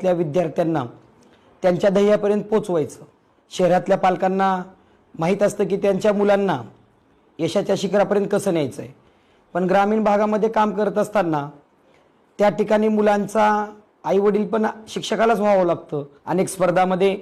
शहरातल्या विद्यार्थ्यांना त्यांच्या ध्येयापर्यंत पोचवायचं. शहरातल्या पालकांना माहीत असतं की त्यांच्या मुलांना यशाच्या शिखरापर्यंत कसं न्यायचं आहे पण ग्रामीण भागामध्ये काम करत असताना त्या ठिकाणी मुलांचा आईवडील पण शिक्षकालाच व्हावं लागतं. अनेक स्पर्धामध्ये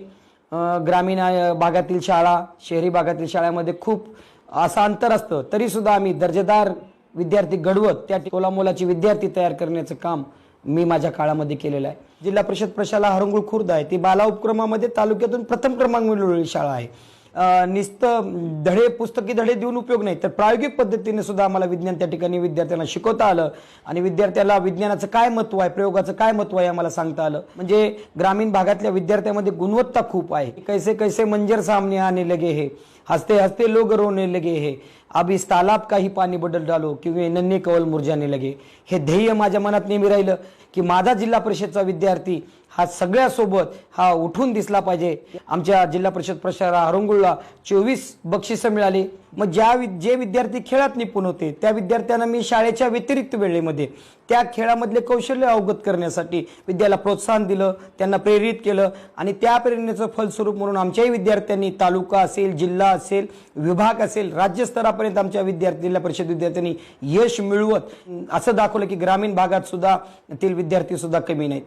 ग्रामीण भागातील शाळा शहरी भागातील शाळांमध्ये खूप असं अंतर असतं. तरीसुद्धा आम्ही दर्जेदार विद्यार्थी घडवत त्या ठिकाणी मोलाची विद्यार्थी तयार करण्याचं काम मी माझ्या काळामध्ये केलेलं आहे. जिल्हा परिषद प्रशाला हरंगुळ खुर्द आहे. ती बाला उपक्रमामध्ये तालुक्यातून प्रथम क्रमांक मिळवलेली शाळा आहे. अं, नुसतं धडे पुस्तकी धडे देऊन उपयोग नाही तर प्रायोगिक पद्धतीने सुद्धा आम्हाला विज्ञान त्या ठिकाणी विद्यार्थ्यांना शिकवता आलं. आणि विद्यार्थ्याला विज्ञानाचं काय महत्त्व आहे प्रयोगाचं काय महत्त्व आहे आम्हाला सांगता आलं. म्हणजे ग्रामीण भागातल्या विद्यार्थ्यामध्ये गुणवत्ता खूप आहे. कैसे कैसे मंजर सामने आणि लगे हे. हंसते हंसते लोग रोने लगे हे। अब इस तालाब का ही पाणी बदल डालो किंवा नन्हे कवल मुरजाने लगे। हे ध्येय माझ्या मनात नेहमी राहिलं की माझा जिल्हा परिषदचा विद्यार्थी हा सगळ्यासोबत हा उठून दिसला पाहिजे. आमच्या जिल्हा परिषद प्रशारा हरंगुळला चोवीस बक्षिसं मिळाली. मग ज्या वि- जे विद्यार्थी खेळात निपुण होते त्या विद्यार्थ्यांना मी शाळेच्या व्यतिरिक्त वेळेमध्ये त्या खेळामधले कौशल्य अवगत करण्यासाठी विद्याला प्रोत्साहन दिलं त्यांना प्रेरित केलं आणि त्या प्रेरणेचं फलस्वरूप म्हणून आमच्याही विद्यार्थ्यांनी तालुका असेल जिल्हा असेल विभाग असेल राज्यस्तरापर्यंत आमच्या विद्यार्थी जिल्हा परिषद विद्यार्थ्यांनी यश मिळवत असं दाखवलं की ग्रामीण भागात सुद्धा तील विद्यार्थी सुद्धा कमी नाहीत.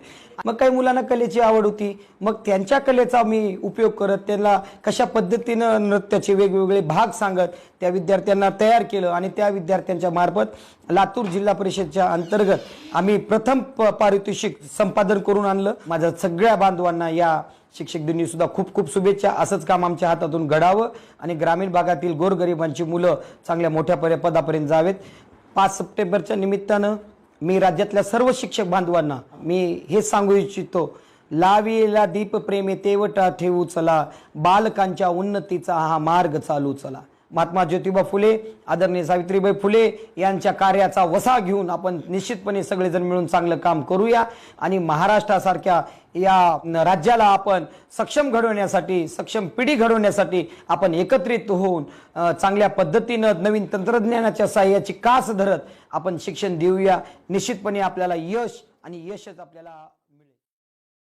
मग काही मुलांना कलेची आवड होती. मग त्यांच्या कलेचा मी उपयोग करत त्यांना कशा पद्धतीनं नृत्याचे वेगवेगळे भाग सांगत त्या विद्यार्थ्यांना तयार केलं आणि त्या विद्यार्थ्यांच्या मार्फत लातूर जिल्हा परिषदच्या अंतर्गत आम्ही प्रथम प- पारितोषिक संपादन करून आणलं. माझ्या सगळ्या बांधवांना या शिक्षक दिनी सुद्धा खूप खूप शुभेच्छा. असंच काम आमच्या हातातून घडावं आणि ग्रामीण भागातील गोरगरिबांची मुलं चांगल्या मोठ्या पर्या पदापर्यंत जावेत. पाच सप्टेंबरच्या निमित्तानं मी राज्यातल्या सर्व शिक्षक बांधवांना मी हे सांगू इच्छितो लावीला दीप प्रेमे तेवटा ठेवू चला बालकांच्या उन्नतीचा हा मार्ग चालू चला. महात्मा ज्योतिबा फुले आदरणीय सावित्रीबाई फुले यांच्या कार्याचा वसा घेऊन आपण निश्चितपणे सगळेजण मिळून चांगलं काम करूया आणि महाराष्ट्रासारख्या या राज्याला आपण सक्षम घडवण्यासाठी सक्षम पिढी घडवण्यासाठी आपण एकत्रित होऊन चांगल्या पद्धतीनं नवीन तंत्रज्ञानाच्या सहाय्याची कास धरत आपण शिक्षण देऊया. निश्चितपणे आपल्याला यश आणि यशच आपल्याला